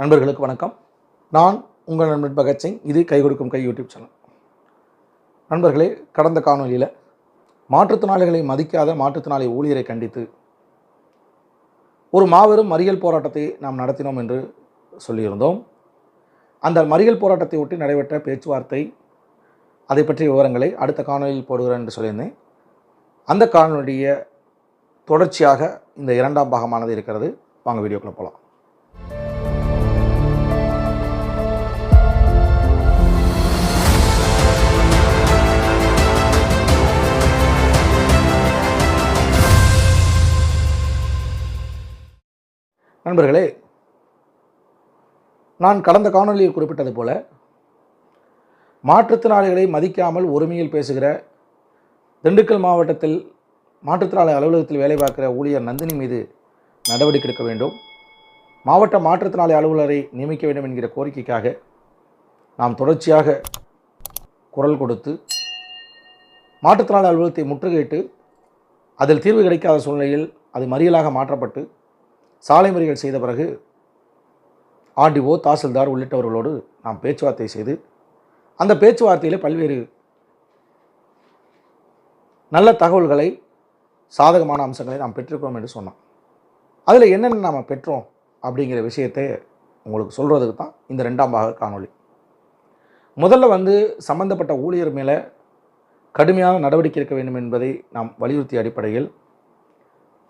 நண்பர்களுக்கு வணக்கம். நான் உங்கள் நண்பன் பகத்சிங் இது கை கொடுக்கும் கை யூடியூப் சேனல். நண்பர்களே கடந்த காணொலியில் மாற்றுத்திறனாளிகளை மதிக்காத மாற்றுத்திறனாளி ஊழியரை கண்டித்து ஒரு மாபெரும் மறியல் போராட்டத்தை நாம் நடத்தினோம் என்று சொல்லியிருந்தோம். அந்த மறியல் போராட்டத்தை ஒட்டி நடைபெற்ற பேச்சுவார்த்தை அதை பற்றிய விவரங்களை அடுத்த காணொலியில் போடுகிறேன் என்று சொல்லியிருந்தேன். அந்த காணொலிய தொடர்ச்சியாக இந்த இரண்டாம் பாகமானது இருக்கிறது. வாங்க வீடியோக்குள்ளே போகலாம் நண்பர்களே நான் கடந்த காணொலியில் குறிப்பிட்டது போல மாற்றுத்திறனாளிகளை மதிக்காமல் ஒருமையில் பேசுகிற திண்டுக்கல் மாவட்டத்தில் மாற்றுத்திறனாளி அலுவலகத்தில் வேலை பார்க்கிற ஊழியர் நந்தினி மீது நடவடிக்கை எடுக்க வேண்டும். மாவட்ட மாற்றுத்திறனாளி அலுவலரை நியமிக்க வேண்டும் என்கிற கோரிக்கைக்காக நாம் தொடர்ச்சியாக குரல் கொடுத்து மாற்றுத்திறனாளி அலுவலகத்தை முற்றுகையிட்டு அதில் தீர்வு கிடைக்காத சூழ்நிலையில் அது மறியலாக மாற்றப்பட்டு சாலை முறைகள் செய்த பிறகு ஆர்டிஓ தாசில்தார் உள்ளிட்டவர்களோடு நாம் பேச்சுவார்த்தை செய்து அந்த பேச்சுவார்த்தையில் பல்வேறு நல்ல தகவல்களை சாதகமான அம்சங்களை நாம் பெற்றிருக்கிறோம் என்று சொன்னோம். அதில் என்னென்ன நாம் பெற்றோம் அப்படிங்கிற விஷயத்தை உங்களுக்கு சொல்கிறதுக்கு தான் இந்த ரெண்டாம் பாக காணொளி. முதல்ல வந்து சம்பந்தப்பட்ட ஊழியர் மேலே கடுமையான நடவடிக்கை எடுக்க வேண்டும் என்பதை நாம் வலியுறுத்திய அடிப்படையில்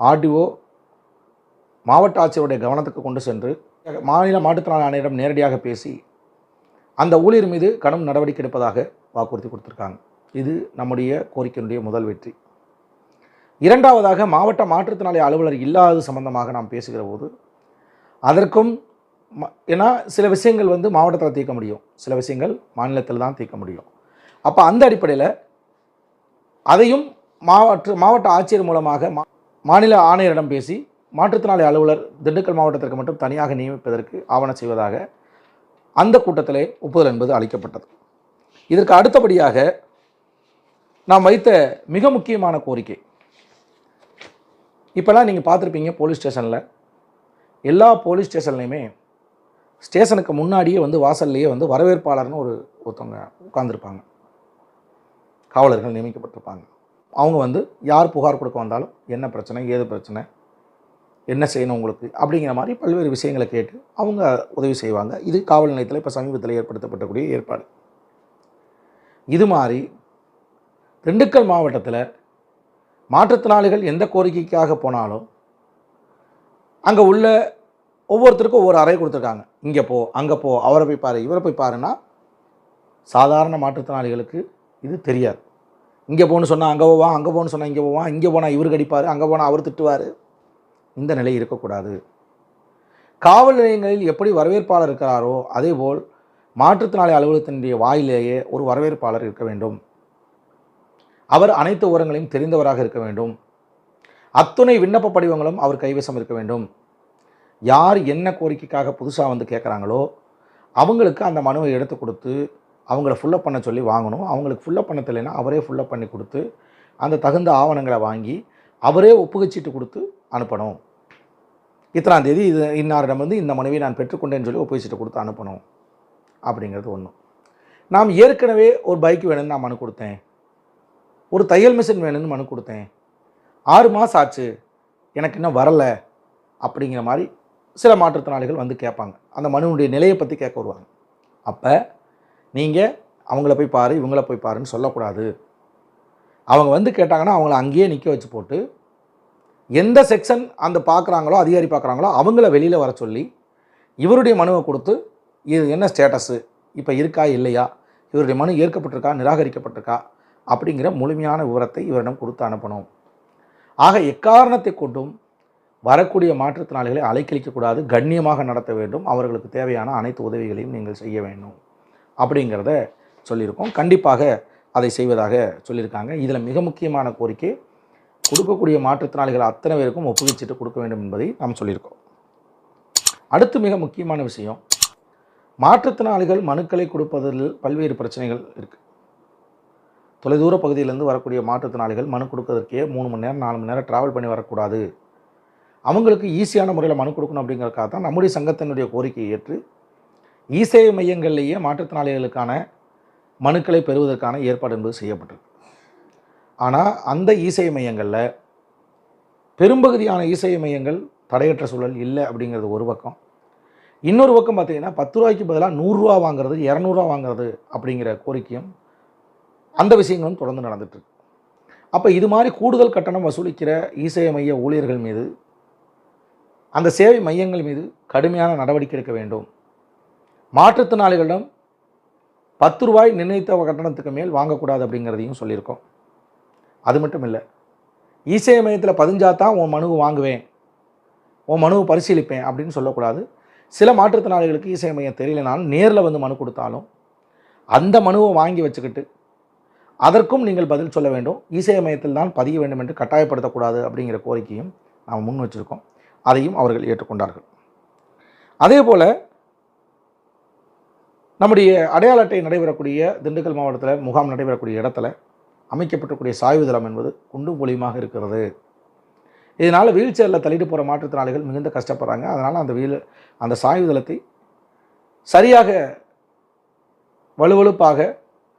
ஆர்டிஓ மாவட்ட ஆட்சியருடைய கவனத்துக்கு கொண்டு சென்று மாநில மாற்றுத்திறனாளி ஆணையரிடம் நேரடியாக பேசி அந்த ஊழியர் மீது கடும் நடவடிக்கை எடுப்பதாக வாக்குறுதி கொடுத்துருக்காங்க. இது நம்முடைய கோரிக்கையினுடைய முதல் வெற்றி. இரண்டாவதாக மாவட்ட மாற்றுத்திறனாளி அலுவலர் இல்லாதது சம்பந்தமாக நாம் பேசுகிற போது அதற்கும் ம- ஏன்னா சில விஷயங்கள் வந்து மாவட்டத்தில் தீர்க்க முடியும். சில விஷயங்கள் மாநிலத்தில் தான் தீர்க்க முடியும். அப்போ அந்த அடிப்படையில் அதையும் மாவட்ட மாவட்ட ஆட்சியர் மூலமாக மா- மாநில ஆணையரிடம் பேசி மாற்றுத்திறனாளி அலுவலர் திண்டுக்கல் மாவட்டத்திற்கு மட்டும் தனியாக நியமிப்பதற்கு ஆவணம் செய்வதாக அந்த கூட்டத்திலே ஒப்புதல் என்பது அளிக்கப்பட்டது. இதற்கு அடுத்தபடியாக நாம் வைத்த மிக முக்கியமான கோரிக்கை. இப்போல்லாம் நீங்கள் பார்த்துருப்பீங்க போலீஸ் ஸ்டேஷனில் எல்லா போலீஸ் ஸ்டேஷன்லையுமே ஸ்டேஷனுக்கு முன்னாடியே வந்து வாசல்லையே வந்து வரவேற்பாளர்னு ஒரு ஒருத்தவங்க உட்காந்துருப்பாங்க காவலர்கள் நியமிக்கப்பட்டிருப்பாங்க. அவங்க வந்து யார் புகார் கொடுக்க வந்தாலும் என்ன பிரச்சனை ஏது பிரச்சனை என்ன செய்யணும் உங்களுக்கு? அப்படிங்கிற மாதிரி பல்வேறு விஷயங்களை கேட்டு அவங்க உதவி செய்வாங்க. இது காவல் நிலையத்தில் இப்போ சமீபத்தில் ஏற்படுத்தப்பட்டக்கூடிய ஏற்பாடு. இது மாதிரி திண்டுக்கல் மாவட்டத்தில் மாற்றுத்திறனாளிகள் எந்த கோரிக்கைக்காக போனாலும் அங்கே உள்ள ஒவ்வொருத்தருக்கும் ஒவ்வொரு அறை கொடுத்துருக்காங்க. இங்கே போ அங்கே போ அவரை போய் பாரு இவரை போய் பாருன்னா சாதாரண மாற்றுத்திறனாளிகளுக்கு இது தெரியாது. இங்கே போகணும்னு சொன்னால் அங்கே போவான் அங்கே போகணும்னு சொன்னால் இங்கே போவான் இங்கே போனால் இவர் கடிப்பார் அங்கே போனால் அவர் திட்டுவார். இந்த நிலை இருக்கக்கூடாது. காவல் நிலையங்களில் எப்படி வரவேற்பாளர் இருக்கிறாரோ அதேபோல் மாற்றுத்திறனாளி அலுவலகத்தினுடைய வாயிலேயே ஒரு வரவேற்பாளர் இருக்க வேண்டும். அவர் அனைத்து உரங்களையும் தெரிந்தவராக இருக்க வேண்டும். அத்துணை விண்ணப்ப படிவங்களும் அவர் கைவசம் இருக்க வேண்டும். யார் என்ன கோரிக்கைக்காக புதுசாக வந்து கேட்குறாங்களோ அவங்களுக்கு அந்த மனுவை எடுத்து கொடுத்து அவங்கள ஃபுல்லப் பண்ண சொல்லி வாங்கணும். அவங்களுக்கு ஃபுல்லப் பண்ண தெரியலனா அவரே ஃபுல்லப் பண்ணி கொடுத்து அந்த தகுந்த ஆவணங்களை வாங்கி அவரே ஒப்புகைச்சீட்டு கொடுத்து அனுப்பணும். இத்தனாம் தேதி இது இன்னாரிடம் வந்து இந்த மனுவை நான் பெற்றுக்கொண்டேன்னு சொல்லி ஒப்புகைச்சீட்டு கொடுத்து அனுப்பணும். அப்படிங்கிறது ஒன்று நாம் ஏற்கனவே ஒரு பைக் வேணும்னு நான் மனு கொடுத்தேன். ஒரு தையல் மிஷின் வேணும்னு மனு கொடுத்தேன். ஆறு மாதம் ஆச்சு. எனக்கு இன்னும் வரலை. அப்படிங்கிற மாதிரி சில மாற்றுத்திறனாளிகள் வந்து கேட்பாங்க. அந்த மனுவுடைய நிலையை பற்றி கேட்க வருவாங்க. அப்போ நீங்கள் அவங்கள போய் பாரு இவங்கள போய் பாருன்னு சொல்லக்கூடாது. அவங்க வந்து கேட்டாங்கன்னா அவங்கள அங்கேயே நிற்க வச்சு போட்டு எந்த செக்ஷன் அந்த பார்க்குறாங்களோ அதிகாரி பார்க்குறாங்களோ அவங்கள வெளியில் வர சொல்லி இவருடைய மனுவை கொடுத்து இது என்ன ஸ்டேட்டஸு இப்போ இருக்கா இல்லையா? இவருடைய மனு ஏற்கப்பட்டிருக்கா நிராகரிக்கப்பட்டிருக்கா? அப்படிங்கிற முழுமையான விவரத்தை இவரிடம் கொடுத்து அனுப்பணும். ஆக எக்காரணத்தை கொண்டும் வரக்கூடிய மாற்றுத்திறனாளிகளை அலைக்கழிக்கக்கூடாது கண்ணியமாக நடத்த வேண்டும். அவர்களுக்கு தேவையான அனைத்து உதவிகளையும் நீங்கள் செய்ய வேண்டும். அப்படிங்கிறத சொல்லியிருக்கோம். கண்டிப்பாக அதை செய்வதாக சொல்லியிருக்காங்க. இதில் மிக முக்கியமான கோரிக்கை கொடுக்கக்கூடிய மாற்றுத்திறனாளிகள் அத்தனை பேருக்கும் ஒப்புகைச்சீட்டு கொடுக்க வேண்டும் என்பதை நாம் சொல்லியிருக்கோம். அடுத்து மிக முக்கியமான விஷயம் மாற்றுத்திறனாளிகள் மனுக்களை கொடுப்பதில் பல்வேறு பிரச்சனைகள் இருக்குது தொலைதூர பகுதியிலேருந்து வரக்கூடிய மாற்றுத்திறனாளிகள் மனு கொடுக்கறதுக்கே மூணு மணி நேரம் நாலு மணி நேரம் ட்ராவல் பண்ணி வரக்கூடாது. அவங்களுக்கு ஈஸியான முறையில் மனு கொடுக்கணும் அப்படிங்கிறதுக்காக தான் நம்முடைய சங்கத்தினுடைய கோரிக்கையை ஏற்று இசேவை மையங்கள்லேயே மாற்றுத்திறனாளிகளுக்கான மனுக்களை பெறுவதற்கான ஏற்பாடு என்பது செய்யப்பட்டிருக்கு. ஆனால் அந்த இசை மையங்களில் பெரும்பகுதியான இசை மையங்கள் தடையற்ற சூழல் இல்லை அப்படிங்கிறது ஒரு பக்கம். இன்னொரு பக்கம் பார்த்திங்கன்னா பத்து ரூபாய்க்கு பதிலாக நூறுரூவா வாங்குறது இரநூறுவா வாங்குறது அப்படிங்கிற கோரிக்கையும் அந்த விஷயங்களும் தொடர்ந்து நடந்துட்டுருக்கு. அப்போ இது மாதிரி கூடுதல் கட்டணம் வசூலிக்கிற இசை மைய ஊழியர்கள் மீது அந்த சேவை மையங்கள் மீது கடுமையான நடவடிக்கை எடுக்க வேண்டும். மாற்றுத்திறனாளிகளிடம் பத்து ரூபாய் நிர்ணயித்த கட்டணத்துக்கு மேல் வாங்கக்கூடாது அப்படிங்கிறதையும் சொல்லியிருக்கோம். அது மட்டும் இல்லை. இசை மையத்தில் பதிஞ்சா தான் உன் மனுவை வாங்குவேன் உன் மனுவை பரிசீலிப்பேன் அப்படின்னு சொல்லக்கூடாது. சில மாற்றுத்திறனாளிகளுக்கு இசை மையம் தெரியலனாலும் நேரில் வந்து மனு கொடுத்தாலும் அந்த மனுவை வாங்கி வச்சுக்கிட்டு அதற்கும் நீங்கள் பதில் சொல்ல வேண்டும். இசை மையத்தில் தான் பதிய வேண்டும் என்று கட்டாயப்படுத்தக்கூடாது அப்படிங்கிற கோரிக்கையும் நாம் முன் வச்சுருக்கோம். அதையும் அவர்கள் ஏற்றுக்கொண்டார்கள். அதே போல் நம்முடைய அடையாள அட்டை நடைபெறக்கூடிய திண்டுக்கல் மாவட்டத்தில் முகாம் நடைபெறக்கூடிய இடத்துல அமைக்கப்பட்டக்கூடிய சாய்வு தளம் என்பது குண்டும் குழியுமாக இருக்கிறது. இதனால் வீல் சேரில் தள்ளிட்டு போகிற மாற்றுத்திறனாளிகள் மிகுந்த கஷ்டப்படுறாங்க. அதனால் அந்த வீல் அந்த சாய்வு தளத்தை சரியாக வலுவழுப்பாக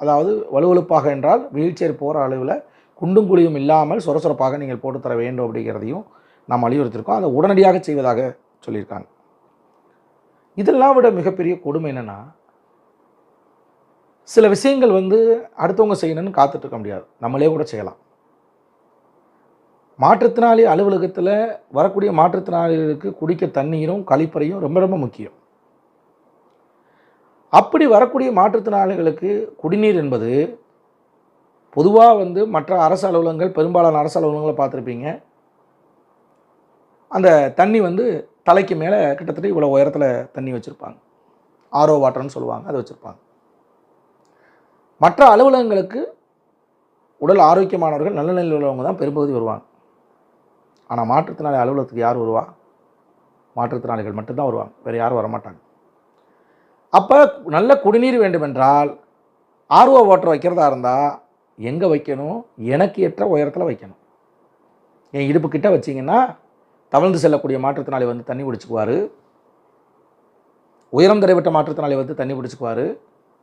அதாவது வலுவழுப்பாக என்றால் வீல் சேர் போகிற அளவில் குண்டும் குழியும் இல்லாமல் சுரசுரப்பாக நீங்கள் போட்டு தர வேண்டும் அப்படிங்கிறதையும் நாம் வலியுறுத்திருக்கோம். அதை உடனடியாக செய்வதாக சொல்லியிருக்காங்க. இதெல்லாம் விட மிகப்பெரிய கொடுமை என்னென்னா சில விஷயங்கள் வந்து அடுத்தவங்க செய்யணும்னு காத்துட்ருக்க முடியாது. நம்மளே கூட செய்யலாம். மாற்றுத்திறனாளி அலுவலகத்தில் வரக்கூடிய மாற்றுத்திறனாளிகளுக்கு குடிக்க தண்ணீரும் கழிப்பறையும் ரொம்ப ரொம்ப முக்கியம். அப்படி வரக்கூடிய மாற்றுத்திறனாளிகளுக்கு குடிநீர் என்பது பொதுவாக வந்து மற்ற அரசு அலுவலகங்கள் பெரும்பாலான அரசு அலுவலகங்களை பார்த்துருப்பீங்க. அந்த தண்ணி வந்து தலைக்கு மேலே கிட்டத்தட்ட இவ்வளோ உயரத்தில் தண்ணி வச்சுருப்பாங்க. ஆரோ வாட்டர்னு சொல்லுவாங்க அதை வச்சுருப்பாங்க. மற்ற அலுவலகங்களுக்கு உடல் ஆரோக்கியமானவர்கள் நல்ல நிலையில் உள்ளவங்க தான் பெரும்பகுதி வருவாங்க. ஆனால் மாற்றுத்திறனாளி அலுவலகத்துக்கு யார் வருவா? மாற்றுத்திறனாளிகள் மட்டும்தான் வருவாங்க. வேறு யாரும் வரமாட்டாங்க. அப்போ நல்ல குடிநீர் வேண்டுமென்றால் ஆர்வ ஓட்டர் வைக்கிறதா இருந்தால் எங்கே வைக்கணும்? எனக்கு ஏற்ற உயரத்தில் வைக்கணும். என் இடுப்புக்கிட்ட வச்சிங்கன்னா தவழ்ந்து செல்லக்கூடிய மாற்றுத்திறனாளி வந்து தண்ணி பிடிச்சிக்குவார். உயரம் தடைப்பட்ட மாற்றுத்திறனாளி வந்து தண்ணி பிடிச்சிக்குவார்.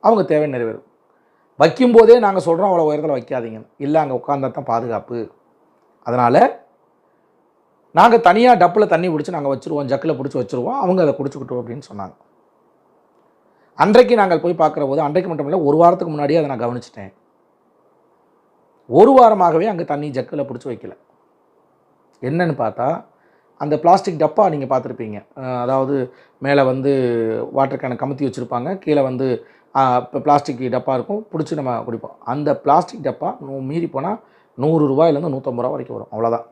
அவங்க தேவை நிறைவேறும். வைக்கும்போதே நாங்கள் சொல்கிறோம் அவ்வளோ உயரத்தில் வைக்காதீங்க. இல்லை அங்கே உட்காந்தா தான் பாதுகாப்பு. அதனால் நாங்கள் தனியாக டப்பில் தண்ணி பிடிச்சி நாங்கள் வச்சுருவோம் ஜக்கில் பிடிச்சி வச்சுருவோம் அவங்க அதை குடிச்சுக்கிட்டோம் அப்படின்னு சொன்னாங்க. அன்றைக்கு நாங்கள் போய் பார்க்குற போது அன்றைக்கு மட்டும் இல்லை ஒரு வாரத்துக்கு முன்னாடியே அதை நான் கவனிச்சிட்டேன். ஒரு வாரமாகவே அங்கே தண்ணி ஜக்கில் பிடிச்சி வைக்கல. என்னன்னு பார்த்தா அந்த பிளாஸ்டிக் டப்பா நீங்கள் பார்த்துருப்பீங்க. அதாவது மேலே வந்து வாட்டர் கேனை கமுத்தி வச்சுருப்பாங்க கீழே வந்து இப்போ பிளாஸ்டிக் டப்பா இருக்கும் பிடிச்சி நம்ம குடிப்போம். அந்த பிளாஸ்டிக் டப்பா நூ- மீறி போனால் நூறு ரூபாயிலேருந்து நூற்றம்பது ரூபா வரைக்கும் வரும் அவ்வளோதான்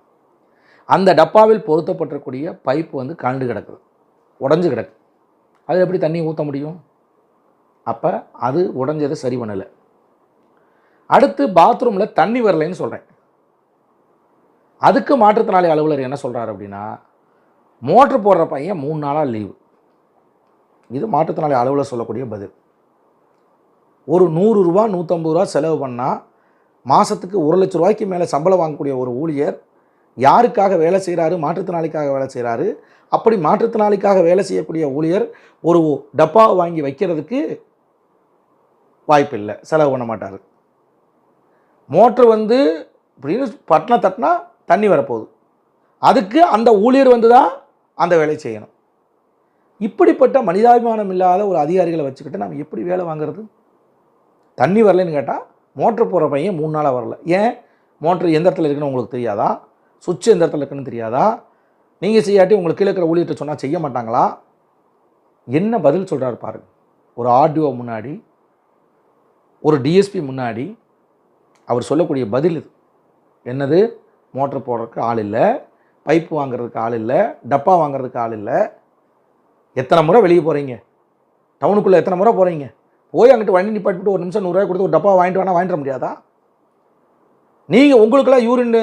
அந்த டப்பாவில் பொருத்தப்பட்டிருக்கூடிய பைப்பு வந்து கண்டு கிடக்குது உடஞ்சி கிடக்கு. அது எப்படி தண்ணி ஊற்ற முடியும்? அப்போ அது உடஞ்சதை சரி பண்ணலை. அடுத்து பாத்ரூமில் தண்ணி வரலைன்னு சொல்கிறேன் அதுக்கு மாற்றுத்திறனாளி அலுவலர் என்ன சொல்கிறார் அப்படின்னா மோட்ரு போடுற பையன் மூணு நாளாக லீவு இது மாற்றுத்திறனாளி அலுவலர் சொல்லக்கூடிய பதில். ஒரு நூறு ரூபா நூற்றம்பது ரூபா செலவு பண்ணால் மாதத்துக்கு ஒரு லட்ச ரூபாய்க்கு மேலே சம்பளம் வாங்கக்கூடிய ஒரு ஊழியர் யாருக்காக வேலை செய்கிறாரு மாற்றுத்திறனாளிக்காக வேலை செய்கிறாரு அப்படி மாற்றுத்திறனாளிக்காக வேலை செய்யக்கூடிய ஊழியர் ஒரு டப்பா வாங்கி வைக்கிறதுக்கு வாய்ப்பு இல்லை செலவு பண்ண மாட்டார். மோட்ரு வந்து இப்படின்னு பட்டினம் தட்டினா தண்ணி வரப்போகுது. அதுக்கு அந்த ஊழியர் வந்து தான் அந்த வேலையை செய்யணும். இப்படிப்பட்ட மனிதாபிமானம் இல்லாத ஒரு அதிகாரிகளை வச்சுக்கிட்டு நம்ம எப்படி வேலை வாங்குறது? தண்ணி வரலைன்னு கேட்டால் மோட்ரு போகிற பையன் மூணு நாளாக வரல. ஏன்? மோட்ரு எந்த இடத்துல இருக்குன்னு உங்களுக்கு தெரியாதா? சுவிட்ச் எந்த இடத்துல இருக்குன்னு தெரியாதா? நீங்கள் செய்யாட்டி உங்களுக்கு கீழே இருக்கிற ஊழியர்கிட்ட சொன்னால் செய்ய மாட்டாங்களா? என்ன பதில் சொல்கிறாரு பாருங்கள் ஒரு ஆர்டிஓ முன்னாடி ஒரு டிஎஸ்பி முன்னாடி அவர் சொல்லக்கூடிய பதில் இது. என்னது? மோட்ரு போடுறதுக்கு ஆள் இல்லை பைப்பு வாங்குறதுக்கு ஆள் இல்லை டப்பா வாங்குறதுக்கு ஆள் இல்லை. எத்தனை முறை வெளியே போகிறீங்க டவுனுக்குள்ளே எத்தனை முறை போகிறீங்க போய் அங்கிட்டு வண்டி நிப்பாட்டிட்டு ஒரு நிமிஷம் நூறுரூவா கொடுத்து ஒரு டப்பா வாங்கிட்டு வேணா வாங்கிட முடியாதா? நீங்கள் உங்களுக்கெல்லாம் யூரின்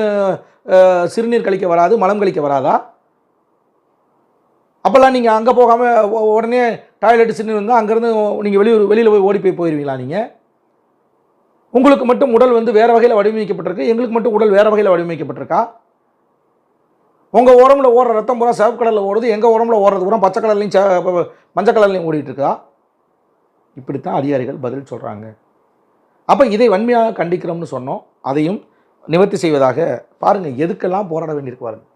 சிறுநீர் கழிக்க வராது மலம் கழிக்க வராதா? அப்போல்லாம் நீங்கள் அங்கே போகாமல் உடனே டாய்லெட் சிறுநீர் வந்தால் அங்கேருந்து நீங்கள் வெளியூர் வெளியில் போய் ஓடி போய் போயிடுவீங்களா நீங்கள் உங்களுக்கு மட்டும் உடல் வந்து வேறு வகையில் வடிவமைக்கப்பட்டிருக்கு எங்களுக்கு மட்டும் உடல் வேறு வகையில் வடிவமைக்கப்பட்டிருக்கா? உங்கள் உடம்புல ஓடுற ரத்தம் பூரா சிவப்பு கலரில் ஓடுது எங்கள் உடம்புல ஓடுறது பூரா பச்சை கடல்லையும் மஞ்சள் கடல்லையும் ஓடிட்டு இருக்கா? இப்படித்தான் அதிகாரிகள் பதில் சொல்கிறாங்க அப்போ இதை வன்மையாக கண்டிக்கிறோம்னு சொன்னோம். அதையும் நிவர்த்தி செய்வதாக பாருங்கள் எதுக்கெல்லாம் போராட வேண்டியிருக்கு பாருங்கள்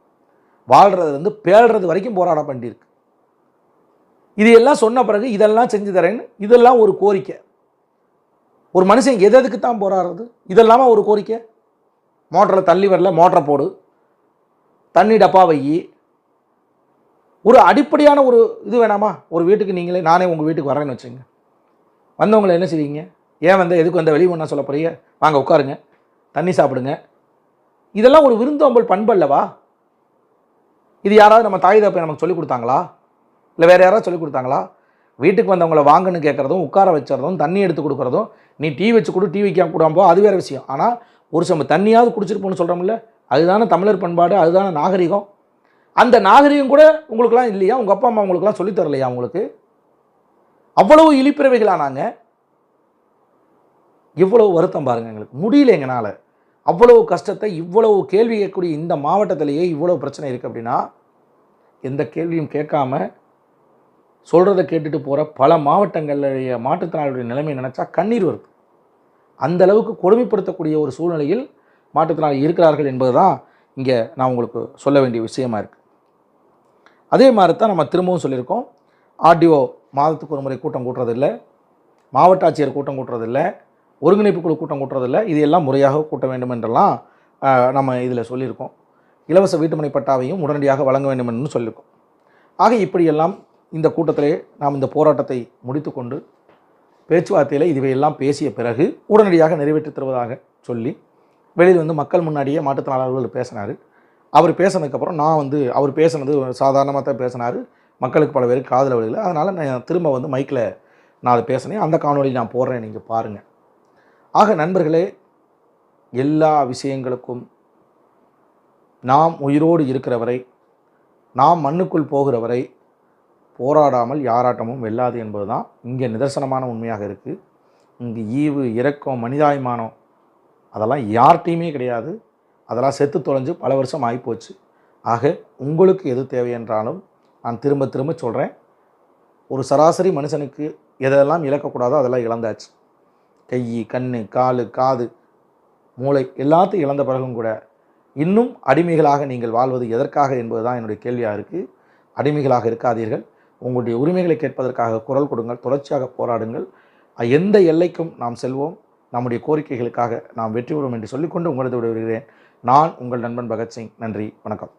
வாழ்கிறதுலேருந்து பேழ்றது வரைக்கும் போராட வேண்டியிருக்கு. இதையெல்லாம் சொன்ன பிறகு இதெல்லாம் செஞ்சு தரேன்னு இதெல்லாம் ஒரு கோரிக்கை. ஒரு மனுஷன் எது எதுக்கு தான் போராடுறது? இதெல்லாமா ஒரு கோரிக்கை? மோட்டரில் தள்ளி வரல மோட்டரை போடு. தண்ணி டப்பா வை. ஒரு அடிப்படையான ஒரு இது வேணாமா? ஒரு வீட்டுக்கு நீங்களே நானே உங்கள் வீட்டுக்கு வரேன்னு வச்சுங்க வந்தவங்களை என்ன செய்வீங்க? ஏன் வந்த? எதுக்கு வந்த? வெளியே ஒன்றா சொல்ல போகிறீங்க வாங்க உட்காருங்க. தண்ணி சாப்பிடுங்க. இதெல்லாம் ஒரு விருந்தோம்பல் பண்பு அல்லவா இது யாராவது நம்ம தாய் தப்பை நமக்கு சொல்லிக் கொடுத்தாங்களா? இல்லை வேறு யாராவது சொல்லிக் கொடுத்தாங்களா? வீட்டுக்கு வந்தவங்கள வாங்கன்னு கேட்குறதும் உட்கார வச்சுறதும் தண்ணி எடுத்து கொடுக்குறதும் நீ டீ வச்சு கொடு டீ வைக்காம கூடாமோ அது வேறு விஷயம். ஆனால் ஒரு சம தண்ணியாவது குடிச்சிருப்போன்னு சொல்கிறோம்ல அதுதானே தமிழர் பண்பாடு அதுதானே நாகரிகம். அந்த நாகரிகம் கூட உங்களுக்குலாம் இல்லையா? உங்கள் அப்பா அம்மா உங்களுக்குலாம் சொல்லித் தரலையா உங்களுக்கு? அவ்வளவு இழிப்பிறவைகளானாங்க. இவ்வளவு வருத்தம் பாருங்கள் எங்களுக்கு. முடியல எங்களால் அவ்வளவு கஷ்டத்தை இவ்வளவு கேள்வி கேட்கக்கூடிய இந்த மாவட்டத்திலேயே இவ்வளவு பிரச்சனை இருக்குது அப்படின்னா எந்த கேள்வியும் கேட்காம சொல்கிறத கேட்டுட்டு போகிற பல மாவட்டங்களுடைய மாற்றுத்திறனாளிகளுடைய நிலைமை நினச்சா கண்ணீர் வருது அந்த அளவுக்கு கொடுமைப்படுத்தக்கூடிய ஒரு சூழ்நிலையில் மாற்றுத்திறனாளி இருக்கிறார்கள் என்பது தான் இங்கே நான் உங்களுக்கு சொல்ல வேண்டிய விஷயமா இருக்குது அதே மாதிரி தான் நம்ம திரும்பவும் சொல்லியிருக்கோம். ஆர்டிஓ மாதத்துக்கு ஒரு முறை கூட்டம் கூட்டுறதில்லை. மாவட்ட ஆட்சியர் கூட்டம் கூட்டுறதில்லை. ஒருங்கிணைப்பு குழு கூட்டம் கூட்டுறதில்லை. இது எல்லாம் முறையாக கூட்ட வேண்டும் என்றெல்லாம் நம்ம இதில் சொல்லியிருக்கோம். இலவச வீட்டுமனை பட்டாவையும் உடனடியாக வழங்க வேண்டும் என்று சொல்லியிருக்கோம். ஆக இப்படியெல்லாம் இந்த கூட்டத்திலே நாம் இந்த போராட்டத்தை முடித்துக்கொண்டு பேச்சுவார்த்தையில் இதுவையெல்லாம் பேசிய பிறகு உடனடியாக நிறைவேற்றித் தருவதாக சொல்லி வெளியில் வந்து மக்கள் முன்னாடியே மாற்றுத்திறனாளர்கள் பேசினார். அவர் பேசினதுக்கப்புறம் நான் வந்து அவர் பேசினது சாதாரணமாக தான் பேசினார். மக்களுக்கு பல பேருக்கு காதல் வழியில். அதனால் நான் திரும்ப வந்து மைக்கில் நான் அதை பேசினேன். அந்த காணொலி நான் போடுறேன். நீங்கள் பாருங்கள் ஆக நண்பர்களே எல்லா விஷயங்களுக்கும் நாம் உயிரோடு இருக்கிற வரை நாம் மண்ணுக்குள் போகிற வரை போராடாமல் யாராட்டமும் வெல்லாது என்பது தான் இங்கே நிதர்சனமான உண்மையாக இருக்குது இங்கே ஈவு இரக்கம் மனிதாயமானம் அதெல்லாம் யார்கிட்டையுமே கிடையாது. அதெல்லாம் செத்து தொலைஞ்சு பல வருஷம் ஆகிப்போச்சு. ஆக உங்களுக்கு எது தேவை என்றாலும் நான் திரும்ப திரும்ப சொல்கிறேன் ஒரு சராசரி மனுஷனுக்கு எதெல்லாம் இழக்கக்கூடாதோ அதெல்லாம் இழந்தாச்சு. கை கண் காலு காது மூளை எல்லாத்தையும் இழந்த பிறகும் கூட இன்னும் அடிமைகளாக நீங்கள் வாழ்வது எதற்காக என்பது தான் என்னுடைய கேள்வியாக இருக்குது அடிமைகளாக இருக்காதீர்கள். உங்களுடைய உரிமைகளை கேட்பதற்காக குரல் கொடுங்கள். தொடர்ச்சியாக போராடுங்கள். எந்த எல்லைக்கும் நாம் செல்வோம். நம்முடைய கோரிக்கைகளுக்காக நாம் வெற்றி பெறுவோம் என்று சொல்லிக்கொண்டு உங்களது விடுகிறேன் நான் உங்கள் நண்பன் பகத்சிங். நன்றி. வணக்கம்.